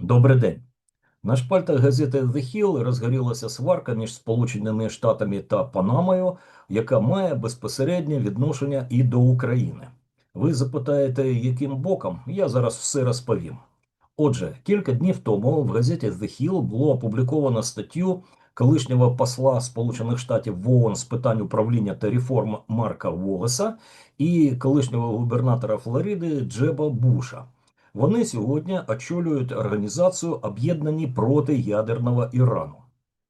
Добрий день. На шпальтах газети The Hill розгорілася сварка між Сполученими Штатами та Панамою, яка має безпосереднє відношення і до України. Ви запитаєте, яким боком? Я зараз все розповім. Отже, кілька днів тому в газеті The Hill було опубліковано статтю колишнього посла Сполучених Штатів в ООН з питань управління та реформ Марка Волеса і колишнього губернатора Флориди Джеба Буша. Вони сьогодні очолюють організацію Об'єднані проти ядерного Ірану.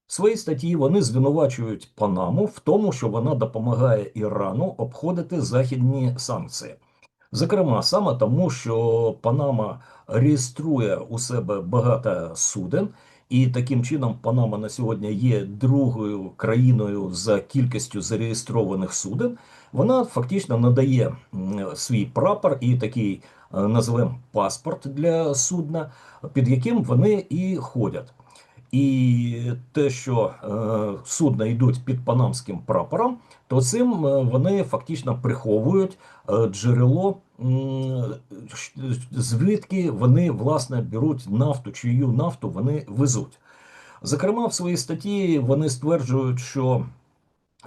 В своїй статті вони звинувачують Панаму в тому, що вона допомагає Ірану обходити західні санкції. Зокрема, саме тому, що Панама реєструє у себе багато суден, і таким чином Панама на сьогодні є другою країною за кількістю зареєстрованих суден. Вона фактично надає свій прапор і такий називаємо паспорт для судна, під яким вони і ходять. І те, що е, судна йдуть під панамським прапором, то цим е, вони фактично приховують е, джерело, звідки вони власне беруть нафту, чию нафту вони везуть. Зокрема, в своїй статті вони стверджують, що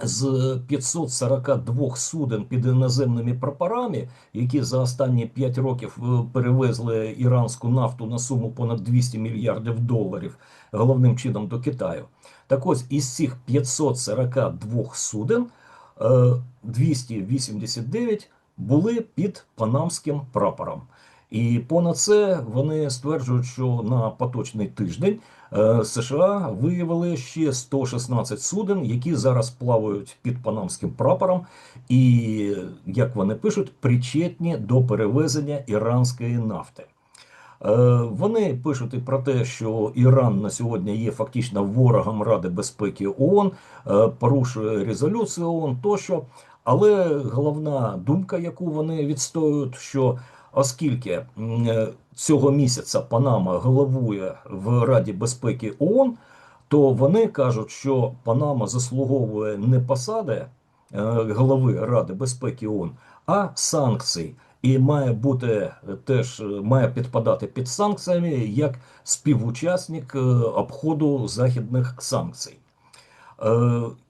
з 542 суден під іноземними прапорами, які за останні 5 років е, перевезли іранську нафту на суму понад 200 мільярдів доларів, головним чином до Китаю. Так ось із цих 542 суден е, 289 були під панамським прапором. І понад це вони стверджують, що на поточний тиждень е, США виявили ще 116 суден, які зараз плавають під панамським прапором, і як вони пишуть, причетні до перевезення іранської нафти. Е, Вони пишуть і про те, що Іран на сьогодні є фактично ворогом Ради безпеки ООН, е, порушує резолюцію ООН тощо. Але головна думка, яку вони відстоюють, що оскільки е, цього місяця Панама головує в Раді безпеки ООН, то вони кажуть, що Панама заслуговує не посади е, голови Ради безпеки ООН, а санкцій. І має бути е, теж має підпадати під санкціями як співучасник обходу західних санкцій.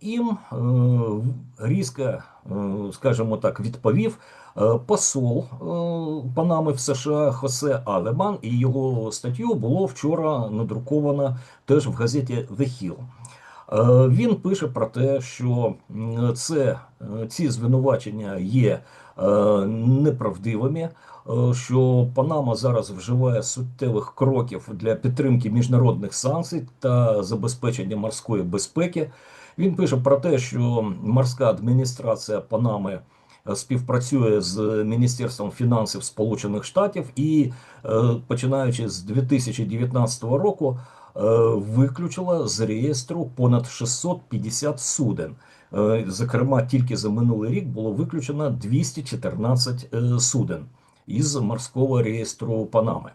Їм різко, скажімо так, відповів посол е, Панами в США Хосе Алеман, і його статтю було вчора надруковано теж в газеті The Hill. Е, Він пише про те, що це, е, ці звинувачення є е, неправдивими, е, що Панама зараз вживає суттєвих кроків для підтримки міжнародних санкцій та забезпечення морської безпеки. Він пише про те, що морська адміністрація Панами е, співпрацює з Міністерством фінансів Сполучених Штатів і, е, починаючи з 2019 року, е, виключила з реєстру понад 650 суден. Е, Зокрема, тільки за минулий рік було виключено 214 е, суден із морського реєстру Панами.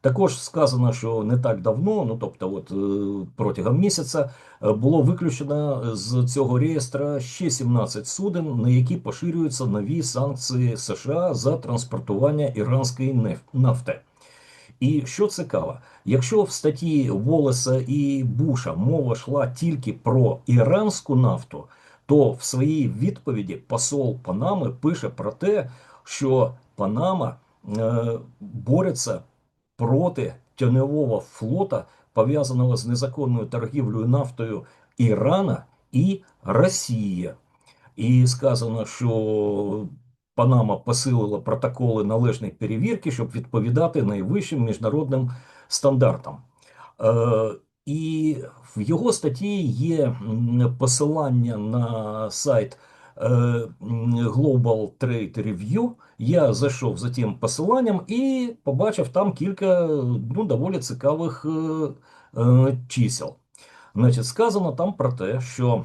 Також сказано, що не так давно, ну тобто, от е, протягом місяця, е, було виключено з цього реєстра ще 17 суден, на які поширюються нові санкції США за транспортування іранської нафти. І що цікаво, якщо в статті Волеса і Буша мова йшла тільки про іранську нафту, то в своїй відповіді посол Панами пише про те, що Панама е, бореться проти тіньового флота, пов'язаного з незаконною торгівлею нафтою Ірана і Росії. І сказано, що Панама посилила протоколи належної перевірки, щоб відповідати найвищим міжнародним стандартам. Е, і в його статті є посилання на сайт Global Trade Review. Я зайшов за тим посиланням і побачив там кілька ну, доволі цікавих е, е, чисел. Значить, сказано там про те, що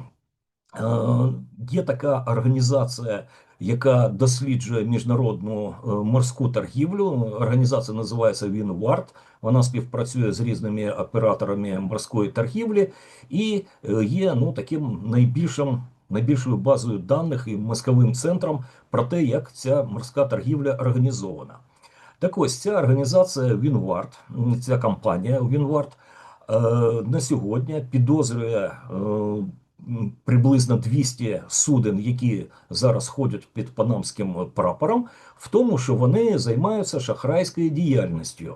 Е, Є така організація, яка досліджує міжнародну е, морську торгівлю. Організація називається Вінвард. Вона співпрацює з різними операторами морської торгівлі і е, є ну, таким найбільшим, найбільшою базою даних і мозковим центром про те, як ця морська торгівля організована. Так ось ця організація Вінвард, ця компанія Вінвард е, на сьогодні підозрює е, приблизно 200 суден, які зараз ходять під панамським прапором, в тому, що вони займаються шахрайською діяльністю.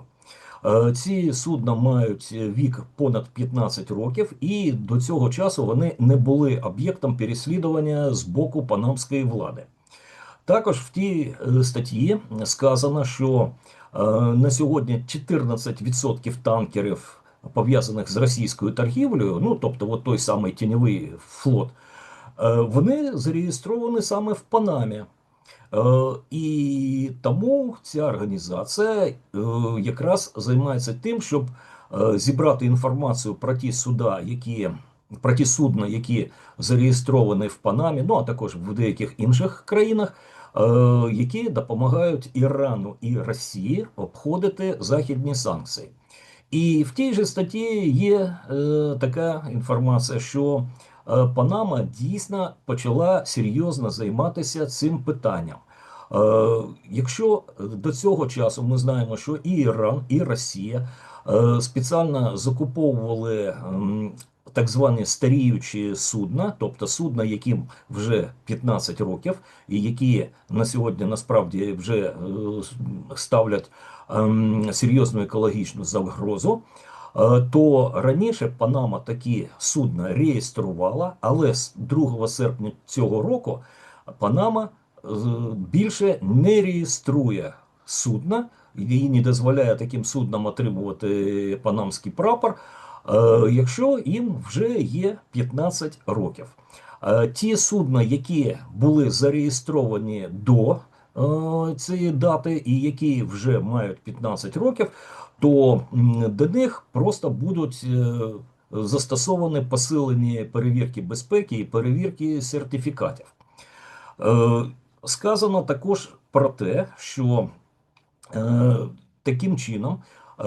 Е, Ці судна мають вік понад 15 років, і до цього часу вони не були об'єктом переслідування з боку панамської влади. Також в тій е, статті сказано, що е, на сьогодні 14% танкерів, пов'язаних з російською торгівлею, ну тобто от той самий тіньовий флот, вони зареєстровані саме в Панамі. Е, І тому ця організація е, якраз займається тим, щоб е, зібрати інформацію про ті суда, які про ті судна, які зареєстровані в Панамі, ну а також в деяких інших країнах, які допомагають Ірану і Росії обходити західні санкції. І в тій же статті є така інформація, що Панама дійсно почала серйозно займатися цим питанням. Е, якщо до цього часу ми знаємо, що і Іран, і Росія е, спеціально закуповували так звані старіючі судна, тобто судна, яким вже 15 років, і які на сьогодні насправді вже е, ставлять ем, серйозну екологічну загрозу. Е, То раніше Панама такі судна реєструвала, але з 2 серпня цього року Панама е, більше не реєструє судна, і не дозволяє таким суднам отримувати панамський прапор, е, якщо їм вже є 15 років. Ті судна, які були зареєстровані до цієї дати і які вже мають 15 років, то до них просто будуть е, застосовані посилені перевірки безпеки і перевірки сертифікатів. Е, Сказано також про те, що е, таким чином е,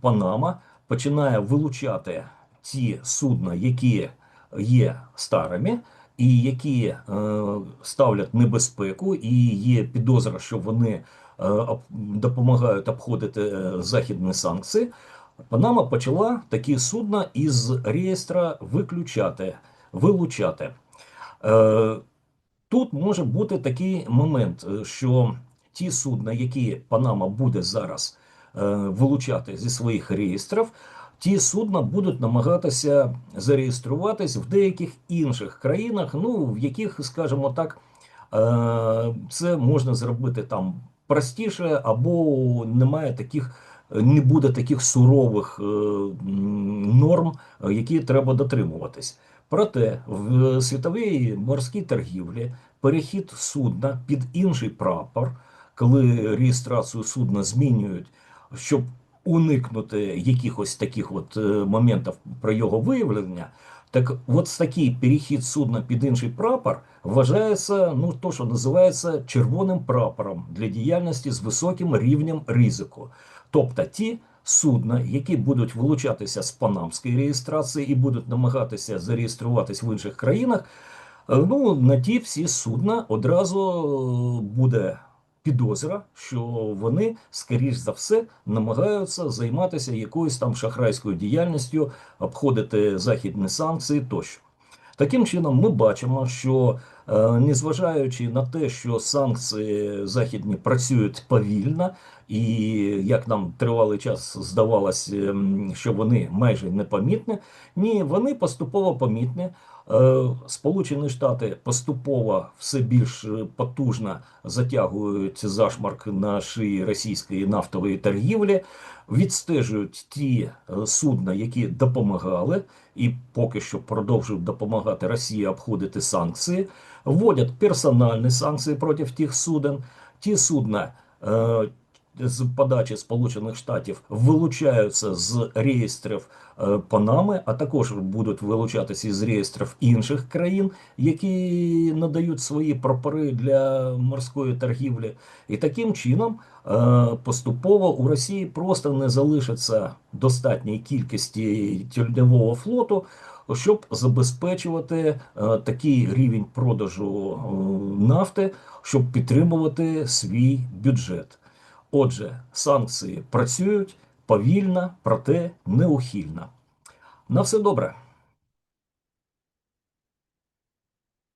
Панама починає вилучати ті судна, які є старими, і які е, ставлять небезпеку, і є підозра, що вони е, допомагають обходити е, західні санкції. Панама почала такі судна із реєстра виключати, вилучати. Е, Тут може бути такий момент, е, що ті судна, які Панама буде зараз е, вилучати зі своїх реєстрів, ті судна будуть намагатися зареєструватись в деяких інших країнах, ну в яких, скажімо так, е, це можна зробити там простіше, або немає таких. Не буде таких сурових е, норм, які треба дотримуватись. Проте в світовій морській торгівлі перехід судна під інший прапор, коли реєстрацію судна змінюють, щоб уникнути якихось таких от е, моментів про його виявлення, так от такий перехід судна під інший прапор вважається, ну то, що називається червоним прапором для діяльності з високим рівнем ризику. Тобто ті судна, які будуть вилучатися з панамської реєстрації і будуть намагатися зареєструватись в інших країнах, е, ну на ті всі судна одразу е, буде підозра, що вони, скоріш за все, намагаються займатися якоюсь там шахрайською діяльністю, обходити західні санкції тощо. Таким чином, ми бачимо, що е, незважаючи на те, що санкції західні працюють повільно, і як нам тривалий час здавалось, ем, що вони майже непомітні, ні, вони поступово помітні. Е, Сполучені Штати поступово все більш е, потужно затягують зашмарк на шиї російської нафтової торгівлі, відстежують ті е, судна, які допомагали, і поки що продовжують допомагати Росії обходити санкції, вводять персональні санкції проти тих суден. Ті судна з подачі Сполучених Штатів вилучаються з реєстрів е, Панами, а також будуть вилучатися із реєстрів інших країн, які надають свої прапори для морської торгівлі. І таким чином е, поступово у Росії просто не залишиться достатньої кількості тюльневого флоту. Щоб забезпечувати е, такий рівень продажу нафти, щоб підтримувати свій бюджет. Отже, санкції працюють повільно, проте неухильно. На все добре.